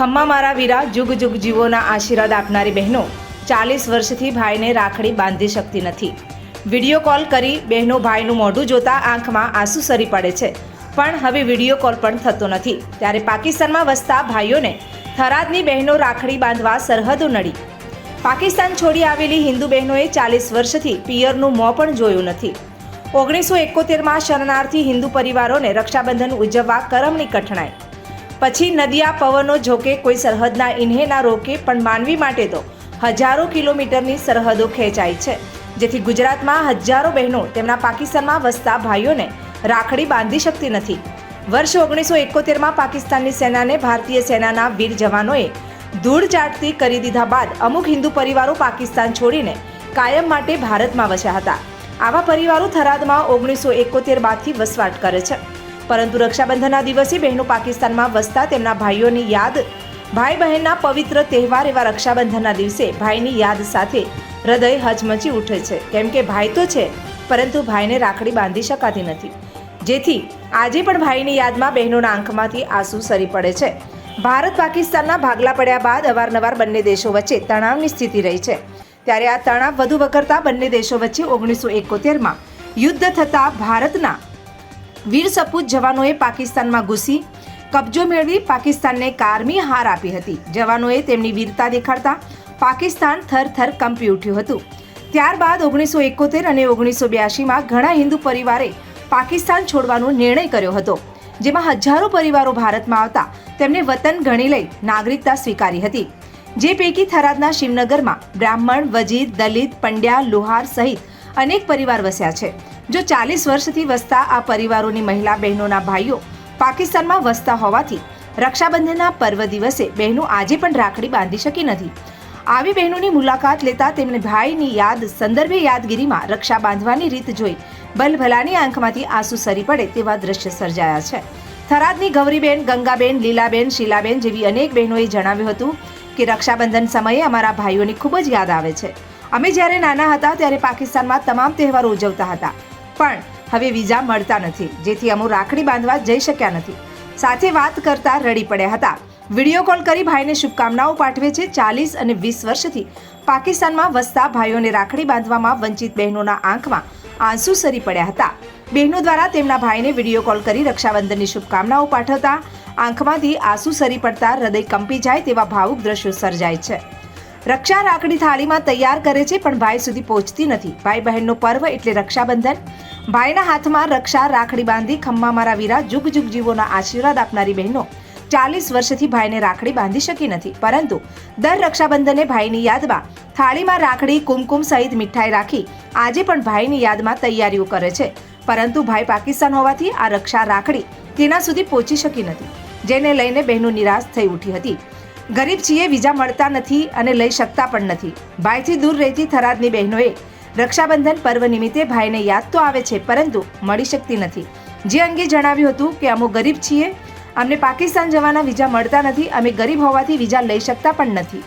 ખમ્મા મારા વીરા જુગ જુગ જીવોના આશીર્વાદ આપનારી બહેનો. ચાલીસ વર્ષથી ભાઈને રાખડી બાંધી શકતી નથી. વીડિયો કોલ કરી બહેનો ભાઈનું મોઢું જોતા આંખમાં આંસુ સરી પડે છે. પણ હવે વીડિયો કોલ પણ થતો નથી. ત્યારે પાકિસ્તાનમાં વસતા ભાઈઓને થરાદની બહેનો રાખડી બાંધવા સરહદો નડી. પાકિસ્તાન છોડી આવેલી હિન્દુ બહેનોએ ચાલીસ વર્ષથી પિયરનું મોં પણ જોયું નથી. ઓગણીસો એકોતેરમાં શરણાર્થી હિન્દુ પરિવારોને રક્ષાબંધન ઉજવવા કરમની કઠણાઈ. પછી નદિયા પવનો જોકે કોઈ સરહદના ઇન્હે ના રોકે, પણ માનવી માટે તો હજારો કિલોમીટરની સરહદો ખેંચાય છે. જેથી ગુજરાતમાં હજારો બહેનો તેમના પાકિસ્તાનમાં વસતા ભાઈઓને રાખડી બાંધી શકતી નથી. વર્ષ ઓગણીસો એકોતેરમાં પાકિસ્તાનની સેનાને ભારતીય સેનાના વીર જવાનોએ ધૂળ ચાટતી કરી દીધા બાદ અમુક હિન્દુ પરિવારો પાકિસ્તાન છોડીને કાયમ માટે ભારતમાં વસ્યા હતા. આવા પરિવારો થરાદમાં ઓગણીસો એકોતેર બાદથી વસવાટ કરે છે. પરંતુ રક્ષાબંધનના દિવસે બહેનો પાકિસ્તાનમાં વસતા તેમના ભાઈઓની યાદ ભાઈ બહેનના પવિત્ર તહેવાર એવા રક્ષાબંધનના દિવસે ભાઈની યાદ સાથે હૃદય હચમચી ઉઠે છે. કેમ કે ભાઈ તો છે, પરંતુ ભાઈને રાખડી બાંધી શકાતી નથી. જેથી આજે પણ ભાઈની યાદમાં બહેનોના આંખમાંથી આંસુ સરી પડે છે. ભારત પાકિસ્તાનના ભાગલા પડ્યા બાદ અવારનવાર બંને દેશો વચ્ચે તણાવની સ્થિતિ રહી છે. ત્યારે આ તણાવ વધુ વકરતા બંને દેશો વચ્ચે ઓગણીસો એકોતેરમાં યુદ્ધ થતાં ભારતના વીર સપૂત જવાનોએ પાકિસ્તાનમાં ઘૂસી, કબજો મેળવી પાકિસ્તાનને કારમી હાર આપી હતી. જવાનોએ તેમની વીરતા દેખાડતા પાકિસ્તાન થરથર કંપી ઉઠ્યું હતું. ત્યારબાદ ઓગણીસો એકોતેર અને ઓગણીસો બ્યાસીમાં ઘણા હિન્દુ પરિવારે પાકિસ્તાન છોડવાનો નિર્ણય કર્યો હતો, જેમાં હજારો પરિવારો ભારતમાં આવતા તેમને વતન ગણી લઈ નાગરિકતા સ્વીકારી હતી. જે પૈકી થરાદના શિવનગરમાં બ્રાહ્મણ, વજીર, દલિત, પંડ્યા, લોહાર સહિત અનેક પરિવાર વસ્યા છે. જો ચાલીસ વર્ષથી વસતા આ પરિવારોની મહિલા બહેનોના ભાઈઓ પાકિસ્તાનમાં વસતા હોવાથી રક્ષાબંધનના પર્વ દિવસે બહેનો આજે પણ રાખડી બાંધી શકી નથી. આવી બહેનોની મુલાકાત લેતા તેમણે ભાઈની યાદ, સંદર્ભે યાદગીરીમાં રક્ષા બાંધવાની રીત જોઈ ભલભલાની આંખમાંથી આંસુ સરી પડે તેવા દ્રશ્ય સર્જાયા છે. થરાદની ગૌરીબેન, ગંગાબેન, લીલાબેન, શીલાબેન જેવી અનેક બહેનોએ જણાવ્યું હતું કે રક્ષાબંધન સમયે અમારા ભાઈઓની ખૂબ જ યાદ આવે છે. અમે જ્યારે નાના હતા ત્યારે પાકિસ્તાનમાં તમામ તહેવારો ઉજવતા હતા. પણ હવે વિઝા મળતા નથી, જેથી અમુ રાખડી બાંધવા જઈ શક્યા નથી. સાથે વાત કરતા રડી પડ્યા હતા. વીડિયો કોલ કરી ભાઈને શુભકામનાઓ પાઠવે છે ચાલીસ અને વીસ વર્ષથી. પાકિસ્તાનમાં વસતા ભાઈઓને રાખડી બાંધવામાં વંચિત બહેનોના આંખમાં આંસુ સરી પડ્યા હતા. બહેનો દ્વારા તેમના ભાઈને વીડિયો કોલ કરી રક્ષાબંધનની શુભકામનાઓ પાઠવતા આંખમાંથી આંસુ સરી પડતા હૃદય કંપી જાય તેવા ભાવુક દ્રશ્યો સર્જાય છે. રક્ષા રાખડી થાળીમાં તૈયાર કરે છે, પણ ભાઈ સુધી પહોંચતી નથી. ભાઈ બહેનનો પર્વ એટલે રક્ષાબંધન. ભાઈના હાથમાં રક્ષા, રાખડી બાંધી ખમ્મા મારા વીરા, જુગ જુગ જીવોના આશીર્વાદ આપનારી બહેનો. ચાલીસ વર્ષથી ભાઈને રાખડી બાંધી શકી નથી. પરંતુ દર રક્ષાબંધને ભાઈની યાદમાં થાળીમાં રાખડી, કુમકુમ સહિત મીઠાઈ રાખી આજે પણ ભાઈની યાદમાં તૈયારીઓ કરે છે. પરંતુ ભાઈ પાકિસ્તાન હોવાથી આ રક્ષા રાખડી તેના સુધી પહોંચી શકી નથી, જેને લઈને બહેનો નિરાશ થઈ ઉઠી હતી. ગરીબ છીએ વિઝા મળતા નથી અને લઈ શકતા પણ નથી. ભાઈથી દૂર રહેતી થરાદની બહેનોએ રક્ષાબંધન પર્વ નિમિત્તે ભાઈને યાદ તો આવે છે, પરંતુ મળી શકતી નથી. જે અંગે જણાવ્યું હતું કે અમુક ગરીબ છીએ, અમને પાકિસ્તાન જવાના વિઝા મળતા નથી, અમે ગરીબ હોવાથી વિઝા લઈ શકતા પણ નથી.